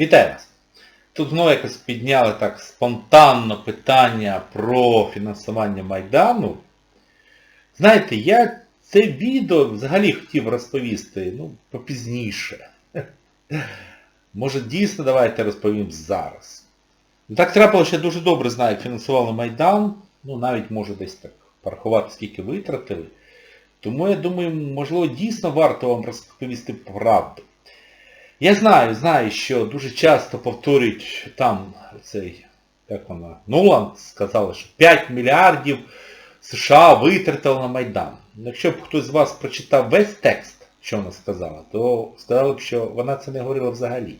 Вітаю вас! Тут знову якось підняли так спонтанно питання про фінансування Майдану. Знаєте, я це відео взагалі хотів розповісти, ну, попізніше. Може дійсно давайте розповім зараз. Ну, Так трапило, що я дуже добре знаю, як фінансували Майдан. Ну, навіть можу десь так порахувати, скільки витратили. Тому я думаю, можливо, дійсно варто вам розповісти правду. Я знаю, знаю, що дуже часто повторюють там цей, як вона, Нуланд сказала, що 5 мільярдів США витратили на Майдан. Якщо б хтось з вас прочитав весь текст, що вона сказала, то сказали б, що вона це не говорила взагалі.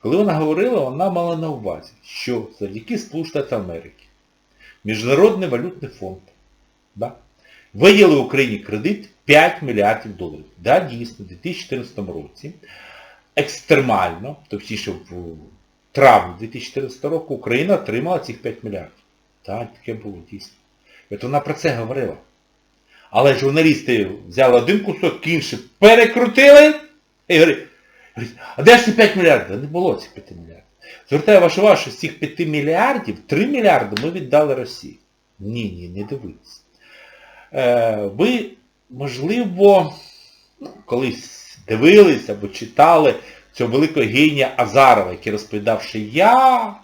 Коли вона говорила, вона мала на увазі, що завдяки Сполучених Америки Міжнародний валютний фонд да, виділив Україні кредит 5 мільярдів доларів. Да, дійсно, у 2014 році екстремально, точніше в травні 2014 року Україна отримала цих 5 мільярдів. Так, таке було дійсно. І от вона про це говорила. Але журналісти взяли один кусок, інший перекрутили і говорять, а де ж ці 5 мільярдів? Не було цих 5 мільярдів. Звертаю вашу увагу, що з цих 5 мільярдів 3 мільярди ми віддали Росії. Ні, ні, не дивіться. Е, ви, можливо, ну, колись дивились або читали цього великого генія Азарова, який розповідав, що я...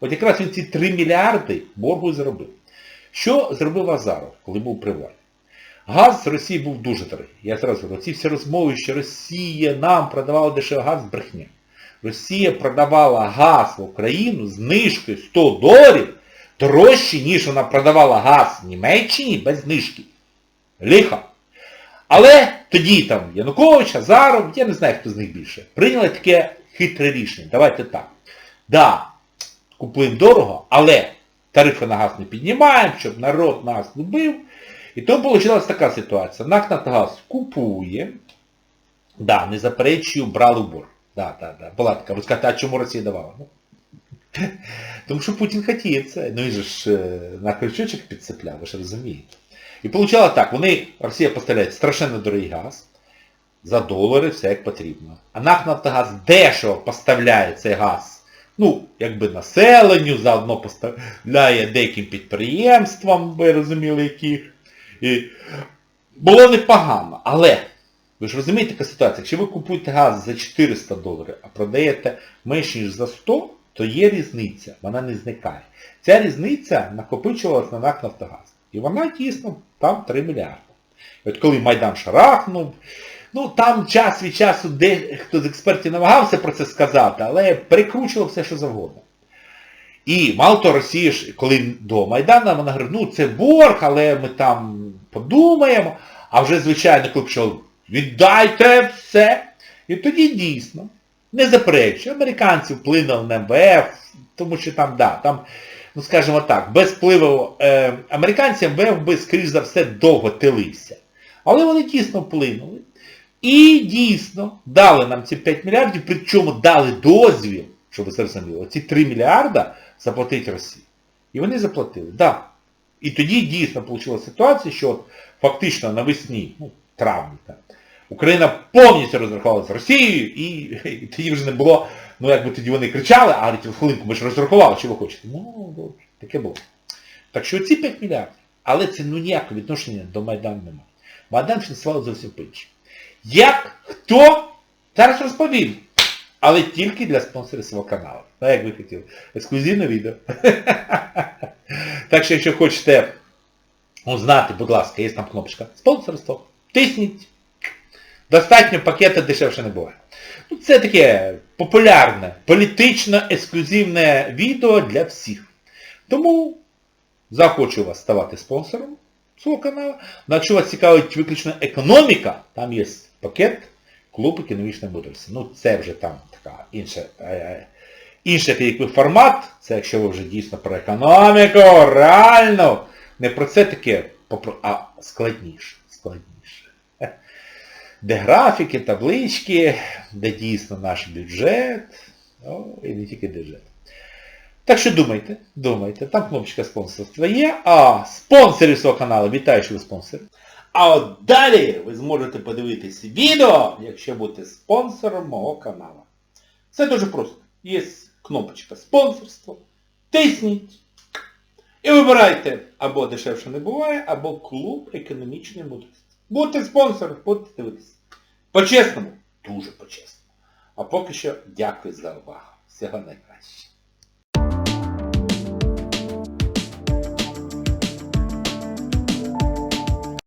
От якраз він ці 3 мільярди боргу зробив. Що зробив Азаров, коли був при? Газ з Росії був дуже дорогий. Я зразу говорю, ці всі розмови, що Росія нам продавала дешевий газ, брехня. Росія продавала газ в Україну з знижкою 100 доларів дорожче, ніж вона продавала газ в Німеччині без знижки. Лихо. Але тоді там Янукович, Азаров, я не знаю, хто з них більше, прийняли таке хитре рішення. Давайте так. Да, купуємо дорого, але тарифи на газ не піднімаємо, щоб народ нас любив. І тому вийшла така ситуація. НАК «Нафтогаз» купує, да, не заперечую, брали в борг. Да, да, да. Була така, ви скажете, а чому Росія давала? Ну, тому що Путін хотів це. Ну він же ж е, на крючочок підцепляв, ви ж розумієте. І вийшло так, вони, Росія поставляє страшенно дорогий газ, за долари, все як потрібно. А НАК «Нафтогаз» дешево поставляє цей газ, ну, якби населенню, заодно поставляє деяким підприємствам, ви розуміли, яких. І було непогано, але, ви ж розумієте, яка ситуація, якщо ви купуєте газ за 400 доларів, а продаєте менше, ніж за 100, то є різниця, вона не зникає. Ця різниця накопичувалась на НАК «Нафтогаз». І вона дійсно там 3 мільярди. І от коли Майдан шарахнув, ну там час від часу дехто з експертів намагався про це сказати, але перекручував все, що завгодно. І мало того, Росія ж, коли до Майдана, вона говорить, ну це борг, але ми там подумаємо. А вже, звичайно, коли пішов, віддайте все. І тоді дійсно, не заперечую, американці вплинули на МВФ, тому що там, да, там, ну скажімо так, без впливу е, американців МВФ би, скоріш за все, довго тилився. Але вони дійсно вплинули. І дійсно дали нам ці 5 мільярдів, причому дали дозвіл, щоб ви зрозуміли, ці 3 мільярда заплатить Росії. І вони заплатили, так. Да. І тоді дійсно вийшла ситуація, що фактично навесні, ну, травні, Україна повністю розрахувалася з Росією, і, і тоді вже не було, ну якби тоді вони кричали, а говорить, хвилинку, ми ж розрахували, що ви хочете. Ну, добре, таке було. Так що ці 5 мільярдів, але це ну ніякого відношення до Майдану немає. Майдан фінансував зовсім по-іншому. Як, хто, зараз розповім. Але тільки для спонсорів свого каналу. Так, як ви хотіли. Ексклюзивне відео. так що, якщо хочете узнати, будь ласка, є там кнопочка спонсорство. Тисніть. Достатньо пакета дешевше не буває. Ну, Це таке популярне, політично-ексклюзивне відео для всіх. Тому захочу вас ставати спонсором свого каналу. Ну, якщо вас цікавить виключно економіка, там є пакет клуб економічної мудрості. Ну це вже там така інша, е, інший якби формат, це якщо ви вже дійсно про економіку, реально, не про це таке, а складніше. складніше. Де графіки, таблички, де дійсно наш бюджет, ну і не тільки бюджет. Так що думайте, думайте, там кнопочка спонсорства є, а спонсори свого каналу, вітаю, що ви спонсори. А от далі ви зможете подивитись відео, якщо будете спонсором мого каналу. Все дуже просто. Є кнопочка спонсорство. Тисніть. І вибирайте або дешевше не буває, або клуб економічної мудрості. Будьте спонсором, будьте дивитися. По-чесному, дуже по-чесному. А поки що дякую за увагу. Всього найкращого.